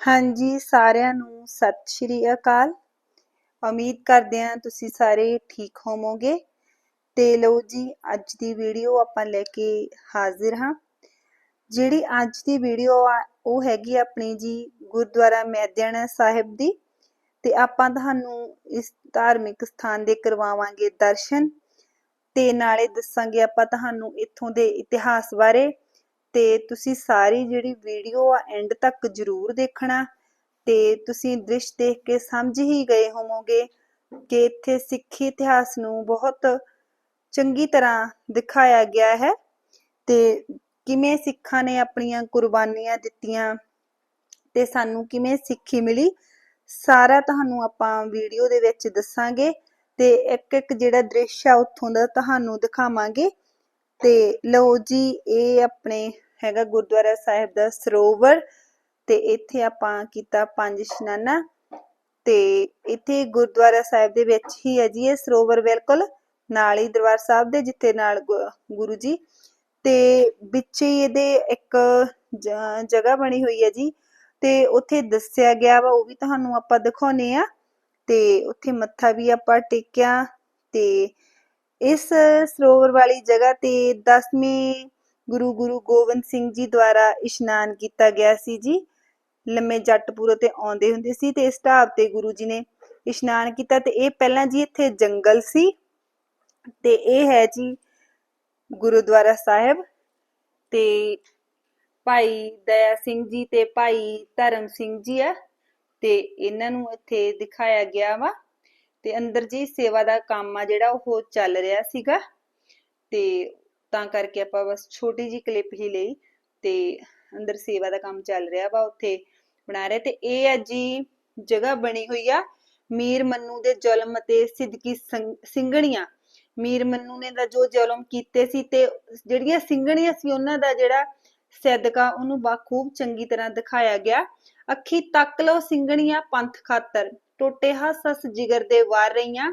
ਹਾਂਜੀ, ਸਾਰਿਆਂ ਨੂੰ ਸਤਿ ਸ਼੍ਰੀ ਅਕਾਲ। ਉਮੀਦ ਕਰਦੇ ਹਾਂ ਤੁਸੀਂ ਸਾਰੇ ਠੀਕ ਹੋਵੋਗੇ। ਤੇ ਲਓ ਜੀ, ਅੱਜ ਦੀ ਵੀਡੀਓ ਆਪਾਂ ਲੈ ਕੇ ਹਾਜ਼ਰ ਹਾਂ। ਜਿਹੜੀ ਅੱਜ ਦੀ ਵੀਡੀਓ ਆ, ਉਹ ਹੈਗੀ ਆਪਣੀ ਜੀ ਗੁਰਦੁਆਰਾ ਮੈਦਿਆਣਾ ਸਾਹਿਬ ਦੀ। ਤੇ ਆਪਾਂ ਤੁਹਾਨੂੰ ਇਸ ਧਾਰਮਿਕ ਸਥਾਨ ਦੇ ਕਰਵਾਵਾਂਗੇ ਦਰਸ਼ਨ। ਤੇ ਨਾਲੇ ਦੱਸਾਂਗੇ ਆਪਾਂ ਤੁਹਾਨੂੰ ਇੱਥੋਂ ਦੇ ਇਤਿਹਾਸ ਬਾਰੇ। ਤੇ ਤੁਸੀਂ ਸਾਰੀ ਜਿਹੜੀ ਵੀਡੀਓ ਆ ਐਂਡ ਤੱਕ ਜ਼ਰੂਰ ਦੇਖਣਾ ਤੇ ਤੁਸੀਂ ਦ੍ਰਿਸ਼ ਦੇਖ ਕੇ ਸਮਝ ਹੀ ਗਏ ਹੋਵੋਗੇ ਕਿ ਇੱਥੇ ਸਿੱਖੀ ਇਤਿਹਾਸ ਨੂੰ ਬਹੁਤ ਚੰਗੀ ਤਰ੍ਹਾਂ ਦਿਖਾਇਆ ਗਿਆ ਹੈ ਤੇ ਕਿਵੇਂ ਸਿੱਖਾਂ ਨੇ ਆਪਣੀਆਂ ਕੁਰਬਾਨੀਆਂ ਦਿੱਤੀਆਂ ਤੇ ਸਾਨੂੰ ਕਿਵੇਂ ਸਿੱਖੀ ਮਿਲੀ, ਸਾਰਾ ਤੁਹਾਨੂੰ ਆਪਾਂ ਵੀਡੀਓ ਦੇ ਵਿੱਚ ਦੱਸਾਂਗੇ ਤੇ ਇੱਕ ਇੱਕ ਜਿਹੜਾ ਦ੍ਰਿਸ਼ ਆ ਉੱਥੋਂ ਦਾ ਤੁਹਾਨੂੰ ਦਿਖਾਵਾਂਗੇ। ਤੇ ਲਓ ਜੀ, ਇਹ ਆਪਣੇ ਹੈਗਾ ਗੁਰਦੁਆਰਾ ਸਾਹਿਬ ਦਾ ਸਰੋਵਰ ਤੇ ਇੱਥੇ ਆਪਾਂ ਕੀਤਾ ਪੰਜ ਇਸ਼ਨਾਨਾ ਤੇ ਇੱਥੇ ਗੁਰਦੁਆਰਾ ਸਾਹਿਬ ਦੇ ਵਿੱਚ ਹੀ ਹੈ ਜੀ ਇਹ ਸਰੋਵਰ ਬਿਲਕੁਲ, ਨਾਲ ਹੀ ਦਰਬਾਰ ਸਾਹਿਬ ਦੇ ਜਿੱਥੇ ਨਾਲ ਗੁਰੂ ਜੀ ਤੇ ਵਿੱਚ ਹੀ ਇਹਦੇ ਇੱਕ ਜਗ੍ਹਾ ਬਣੀ ਹੋਈ ਹੈ ਜੀ ਤੇ ਉੱਥੇ ਦੱਸਿਆ ਗਿਆ ਵਾ, ਉਹ ਵੀ ਤੁਹਾਨੂੰ ਆਪਾਂ ਦਿਖਾਉਨੇ ਆ ਤੇ ਉੱਥੇ ਮੱਥਾ ਵੀ ਆਪਾਂ ਟੇਕਿਆ ਤੇ ਇਸ ਸਰੋਵਰ ਵਾਲੀ ਜਗ੍ਹਾ ਤੇ 10ਵੇਂ ਗੁਰੂ ਗੁਰੂ ਗੋਬਿੰਦ ਸਿੰਘ ਜੀ ਦੁਆਰਾ ਇਸ਼ਨਾਨ ਕੀਤਾ ਗਿਆ ਸੀ ਜੀ। ਲੰਮੇ ਜੱਟਪੁਰ ਤੇ ਆਉਂਦੇ ਹੁੰਦੇ ਸੀ ਤੇ ਇਸ ਢਾਬ ਤੇ ਗੁਰੂ ਜੀ ਨੇ ਇਸ਼ਨਾਨ ਕੀਤਾ ਤੇ ਇਹ ਪਹਿਲਾਂ ਜੀ ਇੱਥੇ ਜੰਗਲ ਸੀ ਤੇ ਇਹ ਹੈ ਜੀ ਗੁਰਦੁਆਰਾ ਸਾਹਿਬ ਤੇ ਭਾਈ ਦਇਆ ਸਿੰਘ ਜੀ ਤੇ ਭਾਈ ਧਰਮ ਸਿੰਘ ਜੀ ਆ ਤੇ ਇਹਨਾਂ ਨੂੰ ਇੱਥੇ ਦਿਖਾਇਆ ਗਿਆ ਵਾ। ਤੇ ਅੰਦਰ ਜੀ ਸੇਵਾ ਦਾ ਕੰਮ ਆ ਜਿਹੜਾ ਉਹ ਚੱਲ ਰਿਹਾ ਸੀਗਾ। ਤੇ ਤਾਂ ਕਰਕੇ ਆਪਾਂ ਬਸ ਛੋਟੀ ਜੀ ਕਲਿੱਪ ਹੀ ਲਈ ਤੇ ਅੰਦਰ ਸੇਵਾ ਦਾ ਕੰਮ ਚੱਲ ਰਿਹਾ ਵਾ ਉੱਥੇ ਬਣਾ ਰਹੇ। ਤੇ ਇਹ ਹੈ ਜੀ ਜਗ੍ਹਾ ਬਣੀ ਹੋਈ ਆ ਮੀਰ ਮੰਨੂ ਦੇ ਜ਼ੁਲਮ ਅਤੇ ਸਿੱਧਕੀ ਸਿੰਘਣੀਆਂ। ਮੀਰ ਮੰਨੂ ਨੇ ਦਾ ਜੋ ਜ਼ੁਲਮ ਕੀਤੇ ਸੀ ਤੇ ਜਿਹੜੀਆਂ ਸਿੰਘਣੀਆਂ ਸੀ ਉਹਨਾਂ ਦਾ ਜਿਹੜਾ ਸਦਕਾ ਉਹਨੂੰ ਬਖੂਬ ਚੰਗੀ ਤਰ੍ਹਾਂ ਦਿਖਾਇਆ ਗਿਆ। ਅੱਖੀ ਤੱਕ ਲਓ ਸਿੰਘਣੀਆਂ, ਪੰਥ ਖਾਤਰ। ਟੋਟੇ ਹੱਸ ਹੱਸ ਜਿਗਰ ਦੇ ਵਾਰ ਰਹੀਆਂ।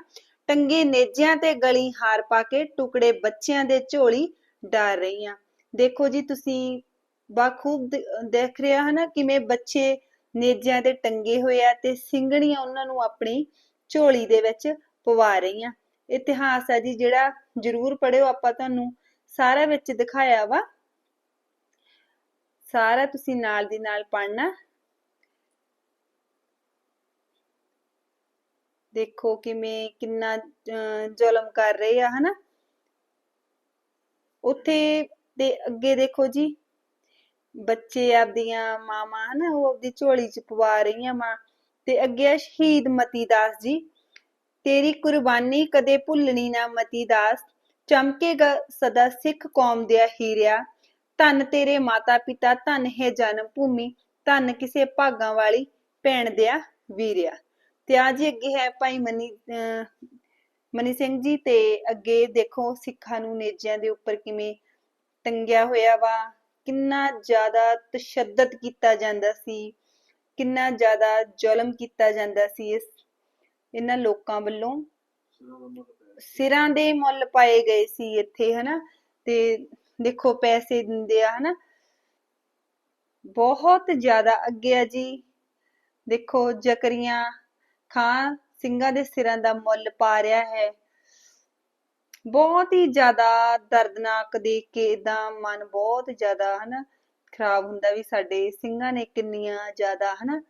ਟੰਗੇ ਨੇਜਿਆਂ ਤੇ ਗਲੀ ਹਾਰ ਪਾ ਕੇ ਟੁਕੜੇ ਬੱਚਿਆਂ ਦੇ ਝੋਲੀ ਡਾਰ ਰਹੀਆਂ। ਦੇਖੋ ਜੀ, ਤੁਸੀਂ ਬਾਖੂਬ ਦੇਖ ਰਿਹਾ ਹੈ ਨਾ ਕਿਵੇਂ ਬੱਚੇ ਨੇਜਿਆਂ ਤੇ ਟੰਗੇ ਹੋਏ ਆ ਤੇ ਸਿੰਘਣੀਆਂ ਉਹਨਾਂ ਨੂੰ ਆਪਣੀ ਝੋਲੀ ਦੇ ਵਿੱਚ ਪਵਾ ਰਹੀਆਂ। ਇਤਿਹਾਸ ਹੈ ਜੀ, ਜਿਹੜਾ ਜ਼ਰੂਰ ਪੜਿਓ ਆਪਾਂ ਤੁਹਾਨੂੰ ਸਾਰਾ ਵਿੱਚ ਦਿਖਾਇਆ ਵਾ। ਸਾਰਾ ਤੁਸੀਂ ਨਾਲ ਦੀ ਨਾਲ ਪੜਨਾ ਦੇਖੋ ਕਿਵੇਂ ਕਿੰਨਾ ਜ਼ੁਲਮ ਕਰ ਰਹੇ ਆ, ਹਨਾ? ਉੱਥੇ ਦੇ ਅੱਗੇ ਦੇਖੋ ਜੀ, ਬੱਚੇ ਆਪਦੀਆਂ ਮਾਵਾਂ, ਹਨਾ, ਉਹ ਆਪਦੀ ਝੋਲੀ ਚ ਪਵਾ ਰਹੀਆਂ ਮਾਂ। ਤੇ ਅੱਗੇ ਸ਼ਹੀਦ ਮਤੀ ਦਾਸ ਜੀ। ਤੇਰੀ ਕੁਰਬਾਨੀ ਕਦੇ ਭੁੱਲਣੀ ਨਾ ਮਤੀ ਦਾਸ ਚਮਕੇਗਾ ਸਦਾ ਸਿੱਖ ਕੌਮ ਦੇ ਹੀਰਿਆ। ਧੰਨ ਤੇਰੇ ਮਾਤਾ ਪਿਤਾ ਧੰਨ ਹੈ ਜਨਮ ਭੂਮੀ ਧੰਨ ਕਿਸੇ ਭਾਗਾਂ ਵਾਲੀ, ਭੈਣ ਦਿਆ ਵੀਰਿਆ। ਤੇ ਆ ਜੀ ਅੱਗੇ ਹੈ ਭਾਈ ਮਨੀ ਮਨੀ ਸਿੰਘ ਜੀ ਤੇ ਅੱਗੇ ਦੇਖੋ ਸਿੱਖਾਂ ਨੂੰ ਨੇਜਿਆਂ ਦੇ ਉੱਪਰ ਕਿਵੇਂ ਟੰਗਿਆ ਹੋਇਆ ਵਾ, ਕਿੰਨਾ ਜ਼ਿਆਦਾ ਤਸ਼ੱਦਦ ਕੀਤਾ ਜਾਂਦਾ ਸੀ, ਕਿੰਨਾ ਜ਼ਿਆਦਾ ਜ਼ੁਲਮ ਕੀਤਾ ਜਾਂਦਾ ਸੀ ਇਸ ਇਹਨਾਂ ਲੋਕਾਂ ਵੱਲੋਂ। ਸਿਰਾਂ ਦੇ ਮੁੱਲ ਪਾਏ ਗਏ ਸੀ ਇੱਥੇ, ਹਨਾ? ਤੇ ਦੇਖੋ ਪੈਸੇ ਦਿੰਦੇ ਆ, ਹਨਾ? ਬਹੁਤ ਜ਼ਿਆਦਾ ਅੱਗੇ ਆ ਜੀ। ਦੇਖੋ ਜਕਰੀਆਂ ਖਾਂ ਸਿੰਘਾਂ ਦੇ ਸਿਰਾਂ ਦਾ ਮੁੱਲ ਪਾ ਰਿਹਾ ਹੈ। ਬਹੁਤ ਹੀ ਜ਼ਿਆਦਾ ਦਰਦਨਾਕ ਦੇਖ ਕੇ ਇਦਾਂ ਮਨ ਬਹੁਤ ਜ਼ਿਆਦਾ ਹਨਾ ਖਰਾਬ ਹੁੰਦਾ ਵੀ ਸਾਡੇ ਸਿੰਘਾਂ ਨੇ ਕਿੰਨੀਆਂ ਜ਼ਿਆਦਾ ਹਨਾ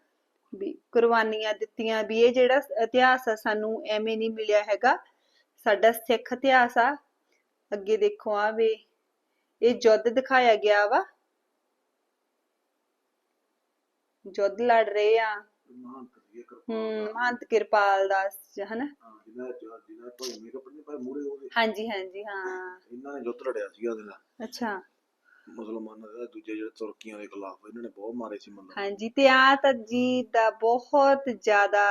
ਵੀ ਕੁਰਬਾਨੀਆਂ ਦਿੱਤੀਆਂ ਵੀ ਇਹ ਜਿਹੜਾ ਇਤਿਹਾਸ ਆ ਸਾਨੂੰ ਐਵੇਂ ਨਹੀਂ ਮਿਲਿਆ ਹੈਗਾ। ਸਾਡਾ ਸਿੱਖ ਇਤਿਹਾਸ ਆ। ਅੱਗੇ ਦੇਖੋ ਆ ਵੇ, ਇਹ ਜੁੱਧ ਦਿਖਾਇਆ ਗਿਆ ਵਾ। ਜੁੱਧ ਲੜ ਰਹੇ ਆ। ਹੂੰ ਮਹੰਤ ਕਿਰਪਾਲ ਦਾਸ ਹਨਾ? ਹਾਂਜੀ ਹਾਂਜੀ ਹਾਂ। ਇਹਨਾਂ ਨੇ ਜੁੱਧ ਲੜਿਆ ਸੀਗਾ ਉਹਦੇ ਨਾਲ। ਅੱਛਾ। ਮੁਸਲਮਾਨਾਂ ਦੇ ਦੂਜੇ ਜਿਹੜੇ ਤੁਰਕੀਆਂ ਦੇ ਖਿਲਾਫ ਇਹਨਾਂ ਨੇ ਬਹੁਤ ਮਾਰੇ ਸੀ ਮੰਨ ਹਾਂਜੀ ਤੇ ਆ ਤਾਂ ਜੀ ਦਾ ਬਹੁਤ ਜ਼ਿਆਦਾ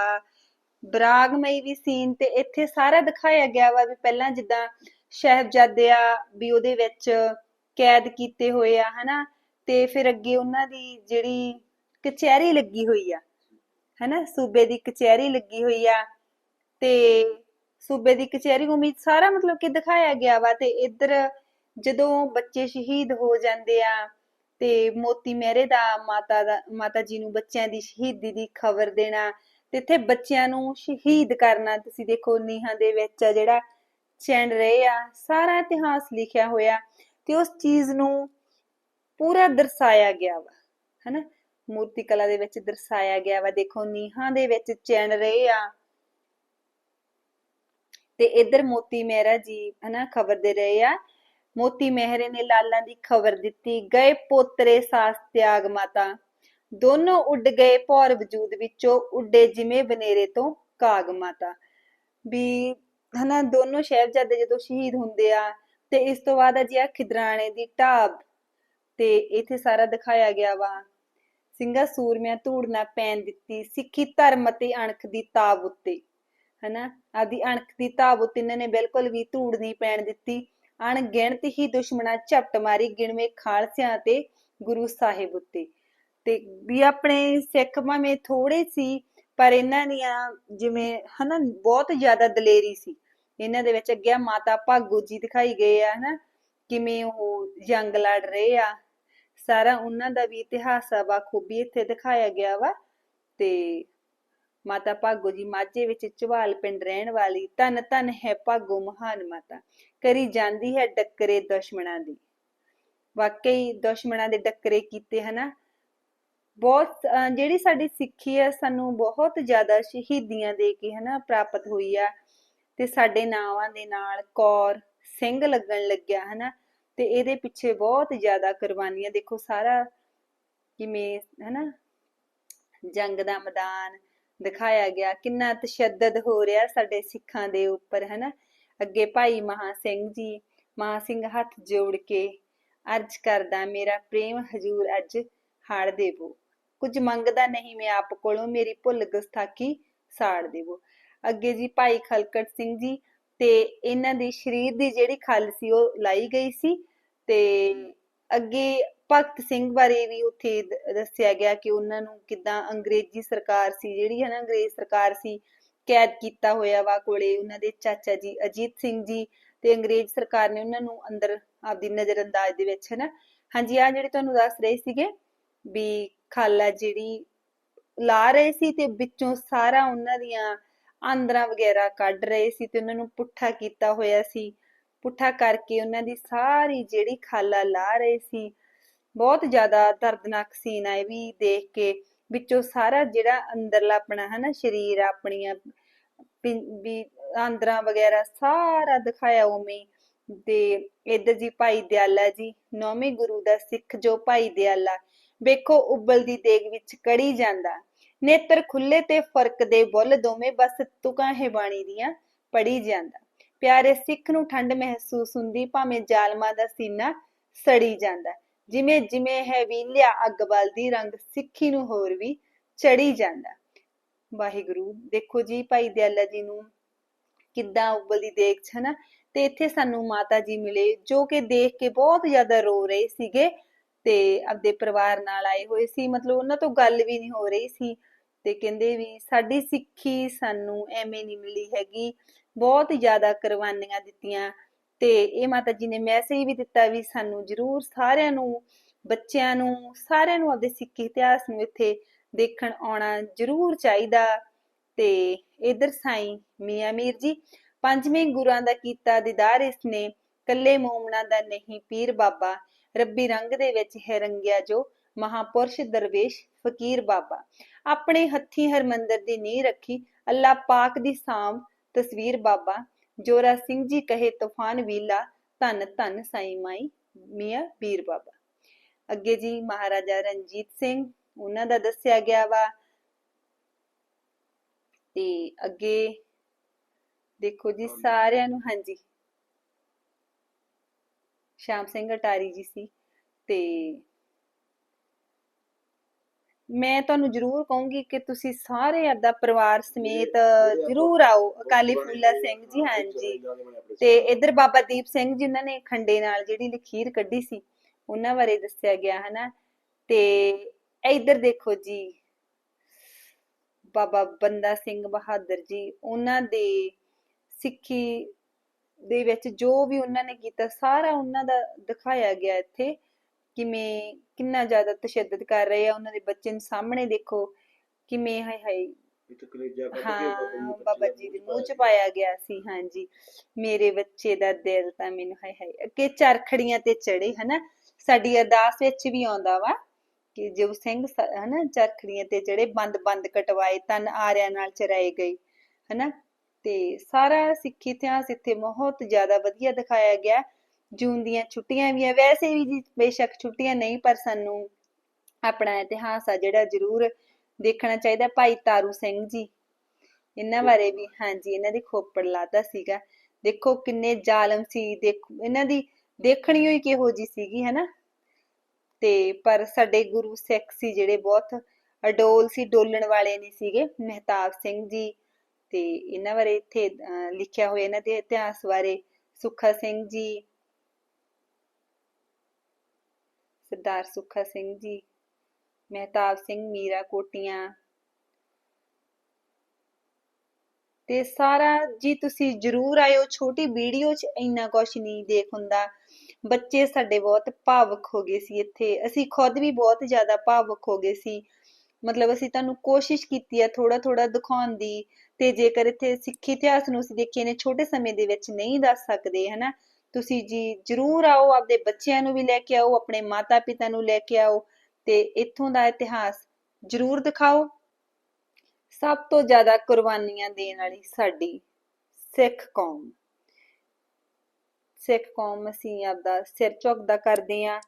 ਬਰਾਗਮਈ ਵੀ ਸੀਨ ਤੇ ਇੱਥੇ ਸਾਰਾ ਦਿਖਾਇਆ ਗਿਆ ਵਾ ਵੀ ਪਹਿਲਾਂ ਜਿੱਦਾਂ ਸ਼ਹਿਬਜ਼ਾਦੇ ਆ ਵੀ ਉਹਦੇ ਵਿੱਚ ਕੈਦ ਕੀਤੇ ਹੋਏ ਆ ਹਨਾ? ਤੇ ਫਿਰ ਅੱਗੇ ਉਹਨਾਂ ਦੀ ਜਿਹੜੀ ਕਚਹਿਰੀ ਲੱਗੀ ਹੋਈ ਆ। ਹਨਾ, ਸੂਬੇ ਦੀ ਕਚਹਿਰੀ ਲੱਗੀ ਹੋਈ ਆ ਤੇ ਸੂਬੇ ਦੀ ਕਚਹਿਰੀ ਉਮੀਦ ਸਾਰਾ ਮਤਲਬ ਕਿ ਦਿਖਾਇਆ ਗਿਆ ਵਾ ਤੇ ਇੱਧਰ ਜਦੋਂ ਬੱਚੇ ਸ਼ਹੀਦ ਹੋ ਜਾਂਦੇ ਆ ਤੇ ਮੋਤੀ ਮਹਿਰੇ ਦਾ ਮਾਤਾ ਦਾ, ਮਾਤਾ ਜੀ ਨੂੰ ਬੱਚਿਆਂ ਦੀ ਸ਼ਹੀਦੀ ਦੀ ਖਬਰ ਦੇਣਾ ਤੇ ਇੱਥੇ ਬੱਚਿਆਂ ਨੂੰ ਸ਼ਹੀਦ ਕਰਨਾ, ਤੁਸੀਂ ਦੇਖੋ ਨੀਹਾਂ ਦੇ ਵਿੱਚ ਆ ਜਿਹੜਾ ਚਿਣ ਰਹੇ ਆ, ਸਾਰਾ ਇਤਿਹਾਸ ਲਿਖਿਆ ਹੋਇਆ ਤੇ ਉਸ ਚੀਜ਼ ਨੂੰ ਪੂਰਾ ਦਰਸਾਇਆ ਗਿਆ ਵਾ, ਹਨਾ। ਮੂਰਤੀ ਕਲਾ ਦੇ ਵਿੱਚ ਦਰਸਾਇਆ ਗਿਆ ਵਾ। ਦੇਖੋ, ਨੀਹਾਂ ਦੇ ਵਿੱਚ ਚਿਣ ਰਹੇ ਆ। ਤੇ ਇੱਧਰ ਮੋਤੀ ਮਹਿਰਾ ਜੀ ਹਨਾ, ਖਬਰ ਦੇ ਰਹੇ ਆ। ਮੋਤੀ ਮਹਿਰੇ ਨੇ ਲਾਲਾਂ ਦੀ ਖਬਰ ਦਿੱਤੀ, ਗਏ ਪੋਤਰੇ ਸਾਸ ਤਿਆਗ ਮਾਤਾ। ਦੋਨੋਂ ਉੱਡ ਗਏ ਭੌਰ ਵਜੂਦ ਵਿੱਚੋਂ, ਉੱਡੇ ਜਿਵੇਂ ਬਨੇਰੇ ਤੋਂ ਕਾਗ ਮਾਤਾ। ਵੀ ਹਨਾ, ਦੋਨੋਂ ਸ਼ਹਿਬਜ਼ਾਦੇ ਜਦੋਂ ਸ਼ਹੀਦ ਹੁੰਦੇ ਆ, ਤੇ ਇਸ ਤੋਂ ਬਾਅਦ ਆ ਜੀ ਆ ਖਿਦਰਾਣੇ ਦੀ ਢਾਬ ਤੇ ਇੱਥੇ ਸਾਰਾ ਦਿਖਾਇਆ ਗਿਆ ਵਾ। ਸਿੰਘਾ ਸੂਰਮਿਆਂ ਧੂੜ ਨਾ ਪੈਣ ਦਿੱਤੀ, ਸਿੱਖੀ ਧਰਮ ਅਤੇ ਅਣਖ ਦੀ ਤਾਬ ਉੱਤੇ। ਹਨਾ? ਆਦੀ ਅਣਖ ਦੀ ਤਾਬ ਉੱਤੇ ਇਹਨਾਂ ਨੇ ਬਿਲਕੁਲ ਵੀ ਧੂੜ ਨਹੀਂ ਪੈਣ ਦਿੱਤੀ। ਅਣਗਿਣਤ ਹੀ ਦੁਸ਼ਮਣਾ ਝਪਟ ਮਾਰੀ ਗਿਣਵੇਂ ਖਾਲਸਿਆਂ ਤੇ ਗੁਰੂ ਸਾਹਿਬ ਉੱਤੇ। ਤੇ ਵੀ ਆਪਣੇ ਸਿੱਖ ਭਾਵੇਂ ਥੋੜੇ ਸੀ, ਪਰ ਇਹਨਾਂ ਦੀਆਂ ਜਿਵੇਂ, ਹਨਾ, ਬਹੁਤ ਜ਼ਿਆਦਾ ਦਲੇਰੀ ਸੀ। ਇਹਨਾਂ ਦੇ ਵਿੱਚ ਅੱਗੇ ਮਾਤਾ ਭਾਗੋ ਜੀ ਦਿਖਾਈ ਗਏ ਆ, ਹਨਾ? ਕਿਵੇਂ ਉਹ ਜੰਗ ਲੜ ਰਹੇ ਆ ਸਾਰਾ ਉਹਨਾਂ ਦਾ ਵੀ ਇਤਿਹਾਸ ਆ ਬਾਖੂਬੀ ਇੱਥੇ ਦਿਖਾਇਆ ਗਿਆ ਵਾ। ਤੇ ਮਾਤਾ ਭਾਗੋ ਜੀ ਮਾਝੇ ਵਿੱਚ ਝਵਾਲ ਪਿੰਡ ਰਹਿਣ ਵਾਲੀ, ਧੰਨ ਧੰਨ ਹੈ ਭਾਗੋ ਮਹਾਨ ਮਾਤਾ। ਕਰੀ ਜਾਂਦੀ ਹੈ ਡੱਕਰੇ ਦੁਸ਼ਮਣਾਂ ਦੀ। ਵਾਕਈ ਦੁਸ਼ਮਣਾਂ ਦੇ ਡੱਕਰੇ ਕੀਤੇ, ਹਨਾ? ਬਹੁਤ, ਅਹ, ਜਿਹੜੀ ਸਾਡੀ ਸਿੱਖੀ ਹੈ ਸਾਨੂੰ ਬਹੁਤ ਜ਼ਿਆਦਾ ਸ਼ਹੀਦੀਆਂ ਦੇ ਕੇ, ਹਨਾ, ਪ੍ਰਾਪਤ ਹੋਈ ਆ। ਤੇ ਸਾਡੇ ਨਾਵਾਂ ਦੇ ਨਾਲ ਕੌਰ ਸਿੰਘ ਲੱਗਣ ਲੱਗਿਆ, ਹਨਾ? ਤੇ ਇਹਦੇ ਪਿੱਛੇ ਬਹੁਤ ਜ਼ਿਆਦਾ ਕੁਰਬਾਨੀਆਂ, ਦੇਖੋ ਸਾਰਾ ਕਿਵੇਂ, ਹਨਾ? ਜੰਗ ਦਾ ਮੈਦਾਨ ਦਿਖਾਇਆ ਗਿਆ, ਕਿੰਨਾ ਤਸ਼ੱਦਦ ਹੋ ਰਿਹਾ ਸਾਡੇ ਸਿੱਖਾਂ ਦੇ ਉੱਪਰ, ਹਨਾ? ਅੱਗੇ ਭਾਈ ਮਹਾ ਸਿੰਘ ਜੀ, ਮਹਾ ਸਿੰਘ ਹੱਥ ਜੋੜ ਕੇ ਅਰਜ ਕਰਦਾ, ਮੇਰਾ ਪ੍ਰੇਮ ਹਜੂਰ ਅੱਜ ਹਾੜ ਦੇਵੋ। ਕੁਝ ਮੰਗਦਾ ਨਹੀਂ ਮੈਂ ਆਪ ਕੋਲੋਂ, ਮੇਰੀ ਭੁੱਲ ਗਸਤਾਕੀ ਸਾੜ ਦੇਵੋ। ਅੱਗੇ ਜੀ ਭਾਈ ਖਲਕੜ ਸਿੰਘ ਜੀ ਤੇ ਇਹਨਾਂ ਦੀ ਸਰੀਰ ਦੀ ਜਿਹੜੀ ਖੱਲ ਸੀ ਉਹ ਲਾਈ ਗਈ ਸੀ ਤੇ ਅੱਗੇ ਭਗਤ ਸਿੰਘ ਬਾਰੇ ਵੀ ਉੱਥੇ ਦੱਸਿਆ ਗਿਆ ਕਿ ਉਹਨਾਂ ਨੂੰ ਕਿਦਾਂ ਅੰਗਰੇਜ਼ੀ ਸਰਕਾਰ ਸੀ ਜਿਹੜੀ ਹੈ ਨਾ ਅੰਗਰੇਜ਼ ਸਰਕਾਰ ਸੀ ਕੈਦ ਕੀਤਾ ਹੋਇਆ ਵਾ ਕੋਲੇ ਉਹਨਾਂ ਦੇ ਚਾਚਾ ਜੀ ਅਜੀਤ ਸਿੰਘ ਜੀ ਤੇ ਅੰਗਰੇਜ਼ ਸਰਕਾਰ ਨੇ ਉਹਨਾਂ ਨੂੰ ਅੰਦਰ ਆਪਦੀ ਨਜ਼ਰਅੰਦਾਜ਼ ਦੇ ਵਿੱਚ ਹੈ ਨਾ? ਹਾਂਜੀ ਆ ਜਿਹੜੇ ਤੁਹਾਨੂੰ ਦੱਸ ਰਹੇ ਸੀਗੇ ਵੀ ਖਾਲਾ ਜਿਹੜੀ ਲਾ ਰਹੇ ਸੀ ਤੇ ਵਿੱਚੋਂ ਸਾਰਾ ਉਹਨਾਂ ਦੀਆਂ ਆਂਦਰਾਂ ਵਗੈਰਾ ਕੱਢ ਰਹੇ ਸੀ ਤੇ ਉਹਨਾਂ ਨੂੰ ਪੁੱਠਾ ਕੀਤਾ ਹੋਇਆ ਸੀ। ਪੁੱਠਾ ਕਰਕੇ ਉਹਨਾਂ ਦੀ ਸਾਰੀ ਜਿਹੜੀ ਖਾਲਾ ਲਾ ਰਹੇ ਸੀ। ਬਹੁਤ ਜ਼ਿਆਦਾ ਦਰਦਨਾਕ ਸੀਨ ਆ ਇਹ ਵੀ ਦੇਖ ਕੇ। ਵਿੱਚੋਂ ਸਾਰਾ ਜਿਹੜਾ ਅੰਦਰਲਾ ਆਪਣਾ ਹਨਾ, ਸਰੀਰ ਆਪਣੀਆਂ ਵੀ ਆਂਦਰਾਂ ਵਗੈਰਾ ਸਾਰਾ ਦਿਖਾਇਆ ਉਵੇਂ ਤੇ ਇੱਧਰ ਜੀ ਭਾਈ ਦਿਆਲਾ ਜੀ, ਨੌਵੇਂ ਗੁਰੂ ਦਾ ਸਿੱਖ ਜੋ ਭਾਈ ਦਿਆਲਾ। ਵੇਖੋ ਉਬਲਦੀ ਦੇਗ ਵਿੱਚ ਕੜੀ ਜਾਂਦਾ। ਨੇਤਰ ਖੁੱਲੇ ਤੇ ਫ਼ਰਕ ਦੇ ਬੁੱਲ ਦੋਵੇਂ ਬਸ ਤੁਕਾਂ ਹੈ ਬਾਣੀ ਦੀਆਂ ਪੜੀ ਜਾਂਦਾ। ਪਿਆਰੇ ਸਿੱਖ ਨੂੰ ਠੰਡ ਮਹਿਸੂਸ ਹੁੰਦੀ, ਭਾਵੇਂ ਜ਼ਾਲਮਾਂ ਦਾ ਸੀਨਾ ਸੜੀ ਜਾਂਦਾ। ਜਿਵੇਂ ਜਿਵੇਂ ਹੈ ਵੀਲਿਆ ਅੱਗ ਬਲਦੀ, ਰੰਗ ਸਿੱਖੀ ਨੂੰ ਹੋਰ ਵੀ ਚੜੀ ਜਾਂਦਾ। ਵਾਹਿਗੁਰੂ, ਦੇਖੋ ਜੀ ਭਾਈ ਦਿਆਲਾ ਜੀ ਨੂੰ ਕਿੱਦਾਂ ਉਬਲਦੀ ਦੇਖ ਹਨਾ? ਤੇ ਇੱਥੇ ਸਾਨੂੰ ਮਾਤਾ ਜੀ ਮਿਲੇ, ਜੋ ਕਿ ਦੇਖ ਕੇ ਬਹੁਤ ਜ਼ਿਆਦਾ ਰੋ ਰਹੇ ਸੀਗੇ। ਤੇ ਆਪਦੇ ਪਰਿਵਾਰ ਨਾਲ ਆਏ ਹੋਏ ਸੀ, ਮਤਲਬ ਉਹਨਾਂ ਤੋਂ ਗੱਲ ਵੀ ਨਹੀਂ ਹੋ ਰਹੀ ਸੀ ਤੇ ਕਹਿੰਦੇ ਵੀ ਸਾਡੀ ਸਿੱਖੀ ਸਾਨੂੰ ਐਵੇਂ ਨਹੀਂ ਮਿਲੀ ਹੈਗੀ, ਬਹੁਤ ਜ਼ਿਆਦਾ ਕੁਰਬਾਨੀਆਂ ਦਿੱਤੀਆਂ ਤੇ ਇਹ ਮਾਤਾ ਜੀ ਨੇ ਮੈਸੇਜ ਵੀ ਦਿੱਤਾ ਵੀ ਸਾਨੂੰ ਜ਼ਰੂਰ ਸਾਰਿਆਂ ਨੂੰ, ਬੱਚਿਆਂ ਨੂੰ, ਸਾਰਿਆਂ ਨੂੰ ਆਪਦੇ ਸਿੱਖੀ ਇਤਿਹਾਸ ਨੂੰ ਇੱਥੇ ਦੇਖਣ ਆਉਣਾ ਜ਼ਰੂਰ ਚਾਹੀਦਾ ਤੇ ਇਧਰ ਸਾਈ ਮੀਆਂ ਮੀਰ ਜੀ, ਪੰਜਵੇਂ ਗੁਰਾਂ ਦਾ ਕੀਤਾ ਦੀਦਾਰ ਇਸਨੇ ਕੱਲੇ ਮੋਮਣਾ ਦਾ ਨਹੀਂ, ਪੀਰ ਬਾਬਾ ਰੱਬੀ ਰੰਗ ਦੇ ਵਿੱਚ ਹੈ ਰੰਗਿਆ ਜੋ ਮਹਾਪੁਰਸ਼ ਦਰਵੇਸ਼ ਫਕੀਰ ਬਾਬਾ। ਆਪਣੇ ਹੱਥੀਂ ਹਰਮੰਦਰ ਦੀ ਨੀਂਹ ਰੱਖੀ ਅੱਲਾ ਪਾਕ ਦੀ ਸਾਮ ਤਸਵੀਰ ਬਾਬਾ। ਜੋਰਾ ਸਿੰਘ ਜੀ ਕਹੇ, ਤੂਫਾਨ ਵੀਲਾ, ਧੰਨ ਧੰਨ ਸਾਈਂ ਮਾਈ, ਮੀਆਂ ਵੀਰ ਬਾਬਾ। ਅੱਗੇ ਜੀ ਮਹਾਰਾਜਾ ਰਣਜੀਤ ਸਿੰਘ, ਉਹਨਾਂ ਦਾ ਦੱਸਿਆ ਗਿਆ ਵਾ। ਤੇ ਅੱਗੇ ਦੇਖੋ ਜੀ ਸਾਰਿਆਂ ਨੂੰ, ਹਾਂਜੀ। ਸ਼ਾਮ ਸਿੰਘ ਅਟਾਰੀ ਜੀ ਸੀ ਤੇ ਮੈਂ ਤੁਹਾਨੂੰ ਜ਼ਰੂਰ ਕਹੂੰਗੀ ਕਿ ਤੁਸੀਂ ਸਾਰੇ ਆਪਦਾ ਪਰਿਵਾਰ ਸਮੇਤ ਜ਼ਰੂਰ ਆਓ ਅਕਾਲੀ ਫੂਲਾ ਸਿੰਘ ਜੀ ਹਾਂਜੀ। ਤੇ ਇੱਧਰ ਬਾਬਾ ਦੀਪ ਸਿੰਘ ਜੀ ਉਹਨਾਂ ਨੇ ਖੰਡੇ ਨਾਲ ਜਿਹੜੀ ਲਖੀਰ ਕੱਢੀ ਸੀ ਉਹਨਾਂ ਬਾਰੇ ਦੱਸਿਆ ਗਿਆ ਹਨਾ? ਤੇ ਇੱਧਰ ਦੇਖੋ ਜੀ ਬਾਬਾ ਬੰਦਾ ਸਿੰਘ ਬਹਾਦਰ ਜੀ ਉਹਨਾਂ ਦੇ ਸਿੱਖੀ ਦੇ ਵਿੱਚ ਜੋ ਵੀ ਉਹਨਾਂ ਨੇ ਕੀਤਾ ਸਾਰਾ ਉਹਨਾਂ ਦਾ ਦਿਖਾਇਆ ਗਿਆ ਇੱਥੇ ਕਿਵੇਂ ਕਿੰਨਾ ਜ਼ਿਆਦਾ ਤਸ਼ੱਦਦ ਕਰ ਰਹੇ ਆ ਉਹਨਾਂ ਦੇ ਬੱਚੇ ਨੂੰ ਸਾਹਮਣੇ ਦੇਖੋ ਕਿਵੇਂ ਹਾਏ ਹਾਏ ਹਾਂ ਬਾਬਾ ਜੀ ਦੇ ਮੂੰਹ ਚ ਪਾਇਆ ਗਿਆ ਸੀ ਹਾਂਜੀ। ਮੇਰੇ ਬੱਚੇ ਦਾ ਦਿਲ ਤਾਂ ਮੈਨੂੰ ਹਾਏ ਹਾਏ ਅੱਗੇ ਚਰਖੜੀਆਂ ਤੇ ਚੜੇ ਹਨਾ? ਸਾਡੀ ਅਰਦਾਸ ਵਿੱਚ ਵੀ ਆਉਂਦਾ ਵਾ ਕਿ ਜੋ ਸਿੰਘ ਹਨਾ ਚਰਖੜੀਆਂ ਤੇ ਚੜੇ ਬੰਦ ਬੰਦ ਕਟਵਾਏ ਤਨ ਆਰਿਆਂ ਨਾਲ ਚਰਾਏ ਗਏ ਹਨਾ? ਤੇ ਸਾਰਾ ਸਿੱਖ ਇਤਿਹਾਸ ਇੱਥੇ ਬਹੁਤ ਜ਼ਿਆਦਾ ਵਧੀਆ ਦਿਖਾਇਆ ਗਿਆ। ਜੂਨ ਦੀਆਂ ਛੁੱਟੀਆਂ ਵੀ ਆ। ਵੈਸੇ ਵੀ ਜੀ ਬੇਸ਼ੱਕ ਛੁੱਟੀਆਂ ਨਹੀਂ ਪਰ ਸਾਨੂੰ ਆਪਣਾ ਇਤਿਹਾਸ ਆ ਜਿਹੜਾ ਜ਼ਰੂਰ ਦੇਖਣਾ ਚਾਹੀਦਾ। ਭਾਈ ਤਾਰੂ ਸਿੰਘ ਜੀ ਇਹਨਾਂ ਬਾਰੇ ਵੀ ਹਾਂਜੀ ਇਹਨਾਂ ਦੀ ਖੋਪੜ ਲਾਤਾ ਸੀਗਾ। ਦੇਖੋ ਕਿੰਨੇ ਜ਼ਾਲਮ ਸੀ ਦੇਖੋ ਇਹਨਾਂ ਦੀ ਦੇਖਣੀ ਹੋਈ ਕਿਹੋ ਜੀ ਸੀਗੀ ਹਨਾ? ਤੇ ਪਰ ਸਾਡੇ ਗੁਰੂ ਸਿੱਖ ਸੀ ਜਿਹੜੇ ਬਹੁਤ ਅਡੋਲ ਸੀ ਡੋਲਣ ਵਾਲੇ ਨਹੀਂ ਸੀਗੇ। ਮਹਿਤਾਬ ਸਿੰਘ ਜੀ ਤੇ ਇਹਨਾਂ ਬਾਰੇ ਇੱਥੇ ਲਿਖਿਆ ਹੋਇਆ ਇਹਨਾਂ ਦੇ ਇਤਿਹਾਸ ਬਾਰੇ ਸੁੱਖਾ ਸਿੰਘ ਜੀ, ਸਰਦਾਰ ਸੁੱਖਾ ਸਿੰਘ ਜੀ, ਮਹਿਤਾਬ ਸਿੰਘ ਮੀਰਾ ਕੋਟੀਆਂ ਤੇ ਸਾਰਾ ਜੀ ਤੁਸੀਂ ਜਰੂਰ ਆਇਓ, ਛੋਟੀ ਵੀਡੀਓ 'ਚ ਇੰਨਾ ਕੁਛ ਨਹੀਂ ਦੇਖ ਹੁੰਦਾ। ਬੱਚੇ ਸਾਡੇ ਬਹੁਤ ਭਾਵੁਕ ਹੋ ਗਏ ਸੀ ਇੱਥੇ, ਅਸੀਂ ਖੁਦ ਵੀ ਬਹੁਤ ਜ਼ਿਆਦਾ ਭਾਵੁਕ ਹੋ ਗਏ ਸੀ। ਮਤਲਬ ਅਸੀਂ ਤੁਹਾਨੂੰ ਕੋਸ਼ਿਸ਼ ਕੀਤੀ ਹੈ ਥੋੜਾ ਥੋੜਾ ਦਿਖਾਉਣ ਦੀ ਤੇ ਜੇਕਰ ਇੱਥੇ ਸਿੱਖੀ ਇਤਿਹਾਸ ਨੂੰ ਅਸੀਂ ਦੇਖੀਏ ਨੇ, ਛੋਟੇ ਸਮੇਂ ਦੇ ਵਿੱਚ ਨਹੀਂ ਦੱਸ ਸਕਦੇ, ਹਨਾ? ਤੁਸੀਂ ਜੀ ਜਰੂਰ ਆਓ, ਆਪਦੇ ਬੱਚਿਆਂ ਨੂੰ ਵੀ ਲੈ ਕੇ ਆਓ, ਆਪਣੇ ਮਾਤਾ ਪਿਤਾ ਨੂੰ ਲੈ ਕੇ ਆਓ ਤੇ ਇੱਥੋਂ ਦਾ ਇਤਿਹਾਸ ਜਰੂਰ ਦਿਖਾਓ। ਸਭ ਤੋਂ ਜ਼ਿਆਦਾ ਕੁਰਬਾਨੀਆਂ ਦੇਣ ਵਾਲੀ ਸਾਡੀ ਸਿੱਖ ਕੌਮ। ਸਿੱਖ ਕੌਮ ਅਸੀਂ ਆਪਦਾ ਸਿਰ ਝੁਕਦਾ ਕਰਦੇ ਆ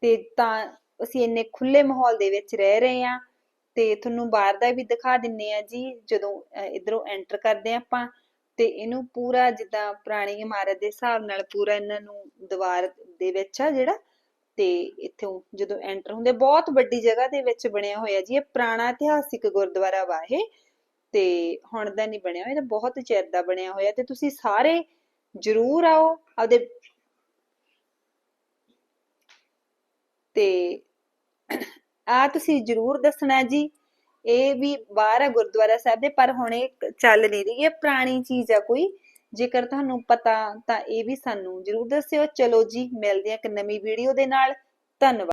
ਤੇ ਤਾਂ ਅਸੀਂ ਇੰਨੇ ਖੁੱਲੇ ਮਾਹੌਲ ਦੇ ਵਿੱਚ ਰਹਿ ਰਹੇ ਆ। ਤੇ ਤੁਹਾਨੂੰ ਬਾਹਰ ਦਾ ਵੀ ਦਿਖਾ ਦਿੰਨੇ ਆ ਜੀ ਜਦੋਂ ਅਹ, ਐਂਟਰ ਕਰਦੇ ਆਪਾਂ ਤੇ ਇਹਨੂੰ ਪੂਰਾ ਜਿੱਦਾਂ ਪੁਰਾਣੀ ਇਮਾਰਤ ਦੇ ਹਿਸਾਬ ਨਾਲ ਪੂਰਾ ਇਹਨਾਂ ਨੂੰ ਦੀਵਾਰ ਦੇ ਵਿੱਚ ਆ ਜਿਹੜਾ ਤੇ ਇੱਥੋਂ ਜਦੋਂ ਐਂਟਰ ਹੁੰਦੇ ਬਹੁਤ ਵੱਡੀ ਜਗ੍ਹਾ ਦੇ ਵਿੱਚ ਬਣਿਆ ਹੋਇਆ ਜੀ ਇਹ ਪੁਰਾਣਾ ਇਤਿਹਾਸਿਕ ਗੁਰਦੁਆਰਾ ਵਾ ਇਹ ਤੇ ਹੁਣ ਦਾ ਨਹੀਂ ਬਣਿਆ ਹੋਇਆ ਇਹ ਤਾਂ ਬਹੁਤ ਚਿਰ ਦਾ ਬਣਿਆ ਹੋਇਆ ਤੇ ਤੁਸੀਂ ਸਾਰੇ ਜਰੂਰ ਆਓ ਆਪਦੇ ਤੇ ਆ ਤੁਸੀਂ ਜਰੂਰ ਦੱਸਣਾ ਜੀ। ਇਹ ਵੀ ਬਾਹਰ ਆ ਗੁਰਦੁਆਰਾ ਸਾਹਿਬ ਦੇ, ਪਰ ਹੁਣ ਇਹ ਚੱਲ ਨਹੀਂ ਰਹੀ, ਇਹ ਪੁਰਾਣੀ ਚੀਜ਼ ਆ ਕੋਈ। ਜੇਕਰ ਤੁਹਾਨੂੰ ਪਤਾ ਤਾਂ ਇਹ ਵੀ ਸਾਨੂੰ ਜਰੂਰ ਦੱਸਿਓ। ਚਲੋ ਜੀ, ਮਿਲਦੇ ਆ ਇੱਕ ਨਵੀਂ ਵੀਡੀਓ ਦੇ ਨਾਲ। ਧੰਨਵਾਦ।